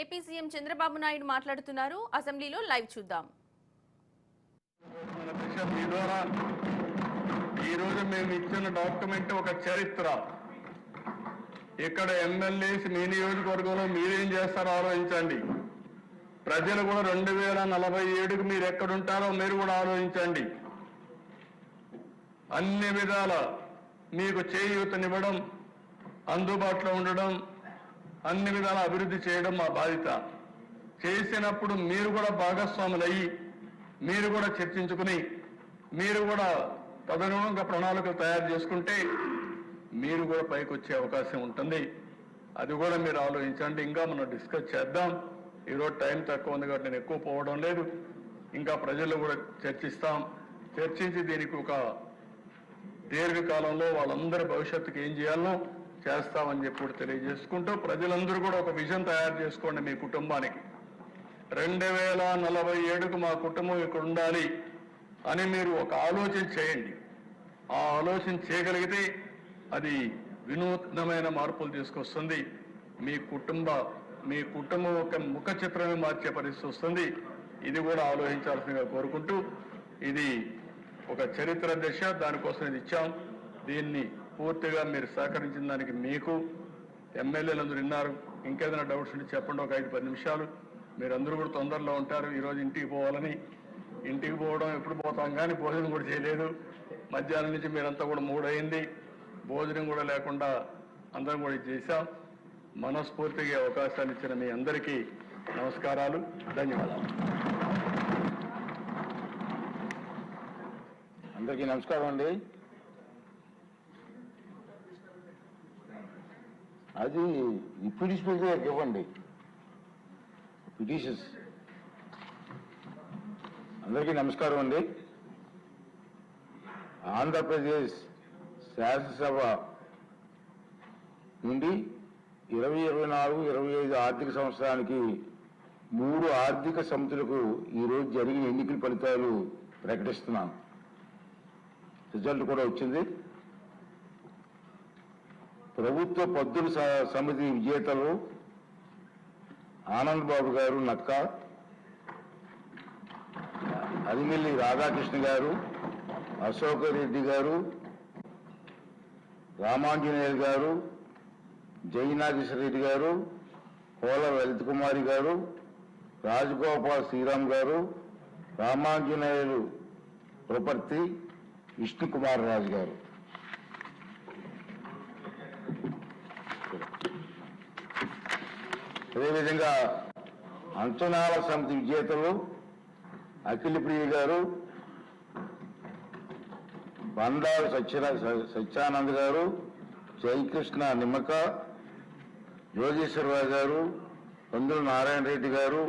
AP CM Chandrababu Naidu మాట్లాడుతున్నారు. అసెంబ్లీలో live చూద్దాం. ద్వారా ఈ రోజు మేము ఇచ్చిన డాక్యుమెంట్ ఒక చరిత్ర. ఇక్కడ ఎమ్మెల్యేస్ మీ నియోజకవర్గంలో మీరేం చేస్తారో ఆలోచించండి. ప్రజలు కూడా రెండు వేల నలభై ఏడుకు మీరు ఎక్కడుంటారో మీరు కూడా ఆలోచించండి. అన్ని విధాల మీకు చేయూతనివ్వడం అందుబాటులో ఉండడం అన్ని విధాల అభివృద్ధి చేయడం మా బాధ్యత. చేసినప్పుడు మీరు కూడా భాగస్వాములయ్యి మీరు కూడా చర్చించుకుని మీరు కూడా తదనుగుణంగా ప్రణాళికలు తయారు చేసుకుంటే మీరు కూడా పైకి వచ్చే అవకాశం ఉంటుంది. అది కూడా మీరు ఆలోచించండి. ఇంకా మనం డిస్కస్ చేద్దాం. ఈరోజు టైం తక్కువ ఉంది కాబట్టి నేను ఎక్కువ పోవడం లేదు. ఇంకా ప్రజలు కూడా చర్చిస్తాం. చర్చించి దీనికి ఒక దీర్ఘకాలంలో వాళ్ళందరి భవిష్యత్తుకి ఏం చేయాలో చేస్తామని చెప్పి కూడా తెలియజేసుకుంటూ ప్రజలందరూ కూడా ఒక విజన్ తయారు చేసుకోండి మీ కుటుంబానికి. రెండు వేల నలభై ఏడుకు మా కుటుంబం ఇక్కడ ఉండాలి అని మీరు ఒక ఆలోచన చేయండి. ఆ ఆలోచన చేయగలిగితే అది వినూత్నమైన మార్పులు తీసుకొస్తుంది. మీ కుటుంబ మీ కుటుంబం యొక్క ముఖ చిత్రమే మార్చే పరిస్థితి వస్తుంది. ఇది కూడా ఆలోచించాల్సిందిగా కోరుకుంటూ ఇది ఒక చరిత్ర దశ. దానికోసం ఇది ఇచ్చాం. దీన్ని పూర్తిగా మీరు సహకరించిన దానికి మీకు ఎమ్మెల్యేలు అందరూ విన్నారు. ఇంకేదైనా డౌట్స్ ఉంటే చెప్పండి. ఒక ఐదు పది నిమిషాలు. మీరందరూ కూడా తొందరలో ఉంటారు. ఈరోజు ఇంటికి పోవాలని. ఇంటికి పోవడం ఎప్పుడు పోతాం కానీ భోజనం కూడా చేయలేదు. మధ్యాహ్నం నుంచి మీరంతా కూడా మూడయింది. భోజనం కూడా లేకుండా అందరం కూడా చేశాం. మనస్ఫూర్తిగా అవకాశాన్ని ఇచ్చిన మీ అందరికీ నమస్కారాలు. ధన్యవాదాలు. అందరికీ నమస్కారం అండి. అది డిప్యూటీ స్పీకర్ గారికి ఇవ్వండి. పిటిషన్స్ అందరికీ నమస్కారం అండి. ఆంధ్రప్రదేశ్ శాసనసభ నుండి ఇరవై ఇరవై నాలుగు ఇరవై ఐదు ఆర్థిక సంవత్సరానికి మూడు ఆర్థిక సమితులకు ఈరోజు జరిగిన ఎన్నికల ఫలితాలు ప్రకటిస్తున్నాను రిజల్ట్ కూడా వచ్చింది. ప్రభుత్వ పద్దుల స- సమితి విజేతలు ఆనంద్ బాబు గారు నక్క అదిమిల్లి రాధాకృష్ణ గారు అశోక్ రెడ్డి గారు రామాంజనేయులు గారు జయనాగేశ్వర రెడ్డి గారు కోల లలిత్ కుమారి గారు రాజగోపాల్ శ్రీరామ్ గారు రామాంజనేయులు ప్రపర్తి విష్ణుకుమార్ రాజు గారు. అదేవిధంగా అంచనాల సమితి విజేతలు అఖిల ప్రియ గారు బండారు సత్యనా సత్యానంద్ గారు జయకృష్ణ నిమ్మక యోగేశ్వరరావు గారు పందుల నారాయణ రెడ్డి గారు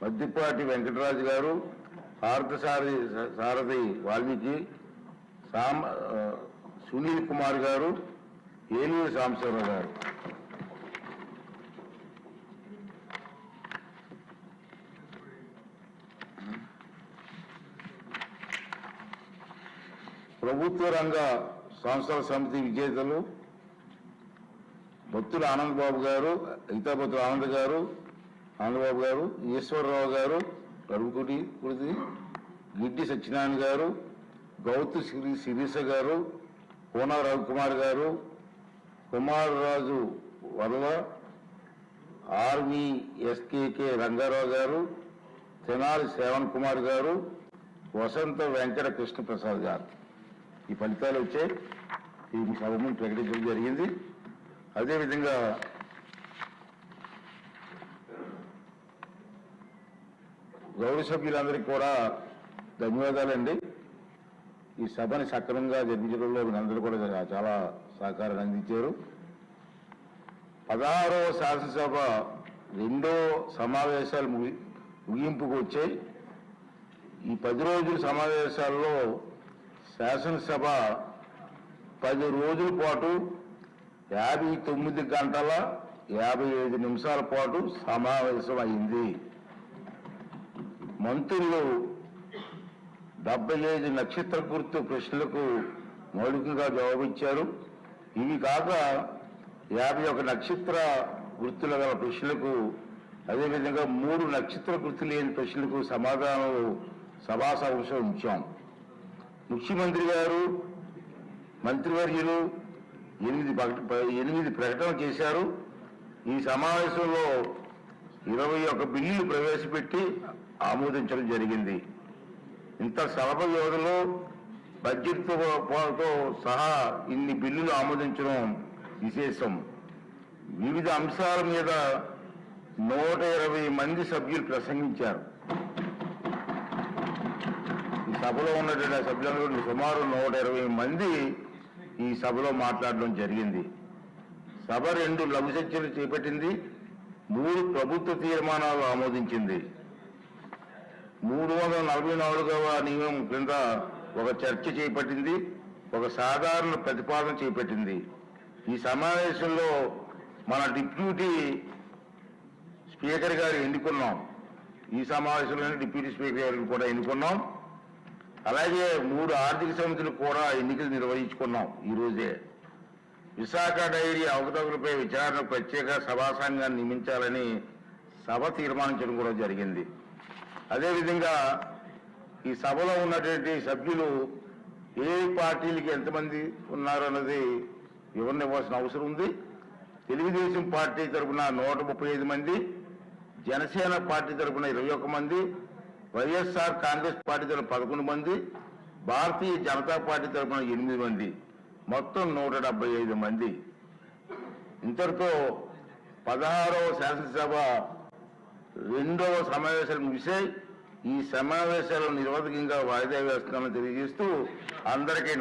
మద్దిపాటి వెంకటరాజు గారు పార్థసారథి సారథి వాల్మీకి సామ సునీల్ కుమార్ గారు ఏలూరు సాంబశివరావు గారు. ప్రభుత్వ రంగ సంస్థల సమితి విజేతలు భక్తుల ఆనందబాబు గారు హితాభక్తుల ఆనంద్ గారు ఆనందబాబు గారు ఈశ్వరరావు గారు కరువుకుటి కుడి గిడ్డి సత్యనారాయణ గారు గౌతు శ్రీ శిరీష గారు కోన రవికుమార్ గారు కుమారరాజు వరద ఆర్వీఎస్కేకే రంగారావు గారు తెనాలి శ్రవణ్ కుమార్ గారు వసంత వెంకట కృష్ణప్రసాద్ గారు. ఈ ఫలితాలు వచ్చాయి ఈ సభను ప్రకటించడం జరిగింది. అదేవిధంగా గౌరవ సభ్యులందరికీ కూడా ధన్యవాదాలండి. ఈ సభని సక్రమంగా జరిపించడంలో మీరందరూ కూడా చాలా సహకారం అందించారు. పదహారవ శాసనసభ రెండో సమావేశాలు ముగి ముగింపుకు వచ్చాయి. ఈ పది రోజుల సమావేశాల్లో శాసనసభ పది రోజుల పాటు యాభై తొమ్మిది గంటల యాభై ఐదు నిమిషాల పాటు సమావేశం అయింది. మంత్రులు డెబ్బై ఐదు నక్షత్ర గుర్తు ప్రశ్నలకు మౌలికంగా జవాబిచ్చారు. ఇవి కాక యాభై ఒక నక్షత్ర గుర్తుల గల ప్రశ్నలకు అదేవిధంగా మూడు నక్షత్ర గుర్తు లేని ప్రశ్నలకు సమాధానాలు సభా సమావేశం ఉంచాం. ముఖ్యమంత్రి గారు మంత్రివర్యులు ఎనిమిది ఎనిమిది ప్రకటనలు చేశారు. ఈ సమావేశంలో ఇరవై ఒక బిల్లులు ప్రవేశపెట్టి ఆమోదించడం జరిగింది. ఇంత సలభ వ్యవధిలో బడ్జెట్తో సహా ఇన్ని బిల్లులు ఆమోదించడం విశేషం. వివిధ అంశాల మీద నూట ఇరవై మంది సభ్యులు ప్రసంగించారు. సభలో ఉన్నటువంటి సభ్యులు సుమారు నూట ఇరవై మంది ఈ సభలో మాట్లాడడం జరిగింది. సభ రెండు లఘు చర్చలు చేపట్టింది. మూడు ప్రభుత్వ తీర్మానాలు ఆమోదించింది. మూడు వందల నలభై నాలుగవ నియమం క్రింద ఒక చర్చ చేపట్టింది. ఒక సాధారణ ప్రతిపాదన చేపట్టింది. ఈ సమావేశంలో మన డిప్యూటీ స్పీకర్ గారు ఎన్నుకున్నాం. ఈ సమావేశంలోనే డిప్యూటీ స్పీకర్ గారిని కూడా ఎన్నుకున్నాం. అలాగే మూడు ఆర్థిక సమితులు కూడా ఎన్నికలు నిర్వహించుకున్నాం ఈరోజే విశాఖ డైరీ అవకతవకలపై విచారణ ప్రత్యేక సభా సంఘాన్ని నియమించాలని సభ తీర్మానించడం కూడా జరిగింది. అదేవిధంగా ఈ సభలో ఉన్నటువంటి సభ్యులు ఏ పార్టీలకి ఎంతమంది ఉన్నారు అన్నది వివరణ ఇవ్వాల్సిన అవసరం ఉంది. తెలుగుదేశం పార్టీ తరఫున నూట ముప్పై ఐదు మంది జనసేన పార్టీ తరఫున ఇరవై ఒక్క మంది వైఎస్ఆర్ కాంగ్రెస్ పార్టీ తరఫున పదకొండు మంది భారతీయ జనతా పార్టీ తరఫున ఎనిమిది మంది మొత్తం నూట డెబ్బై ఐదు మంది. ఇంతటితో పదహారవ శాసనసభ రెండవ సమావేశాలు ముగిసాయి ఈ సమావేశాలు నిరవధికంగా వాయిదా వేస్తున్నామని తెలియజేస్తూ అందరికీ